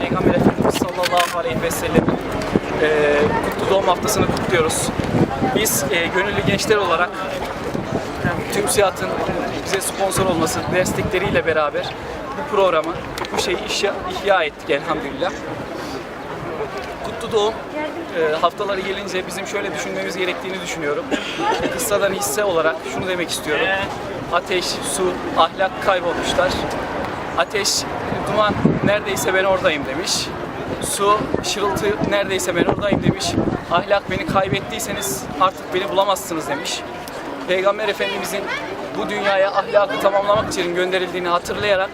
Peygamber Efendimiz sallallahu aleyhi ve sellem'in e, kutlu doğum haftasını kutluyoruz. Biz e, gönüllü gençler olarak TÜMSİAD'ın bize sponsor olması, destekleriyle beraber bu programı, bu şeyi ihya, ihya ettik elhamdülillah. Kutlu doğum e, haftaları gelince bizim şöyle düşünmemiz gerektiğini düşünüyorum. Kıssadan hisse olarak şunu demek istiyorum. Ateş, su, ahlak kaybolmuşlar. Ateş, duman neredeyse ben oradayım demiş. Su, şırıltı neredeyse ben oradayım demiş. Ahlak beni kaybettiyseniz artık beni bulamazsınız demiş. Peygamber Efendimizin bu dünyaya ahlakı tamamlamak için gönderildiğini hatırlayarak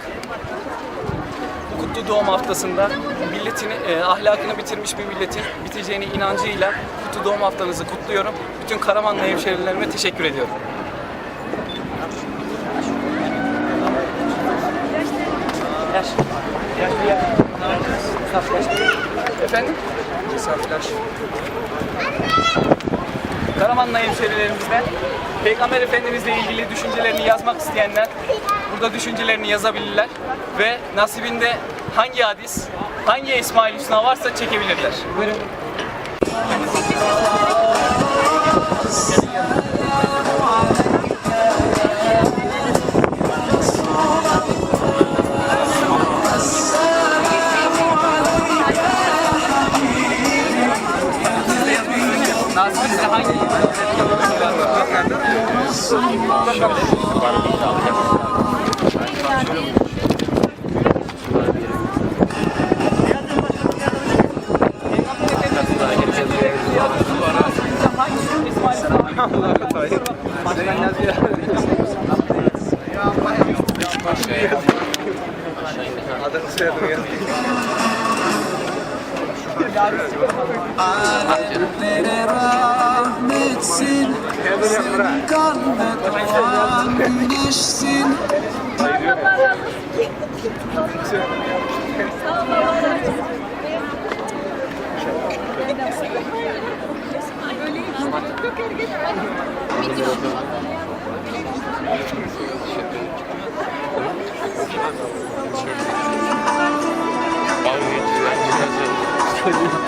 bu kutlu doğum haftasında milletini, e, ahlakını bitirmiş bir milletin biteceğine inancıyla kutlu doğum haftanızı kutluyorum. Bütün Karamanlı hemşerilerime teşekkür ediyorum. Efendim? Saf yaş. Karamanlı hemşerilerimizden Peygamber Efendimizle ilgili düşüncelerini yazmak isteyenler burada düşüncelerini yazabilirler ve nasibinde hangi hadis, hangi Esma-ül Hüsna varsa çekebilirler. Buyurun. Nasibinde hangi Kalplere rahmetsin Sen kalbe doğan güneşsin Görüşürüz.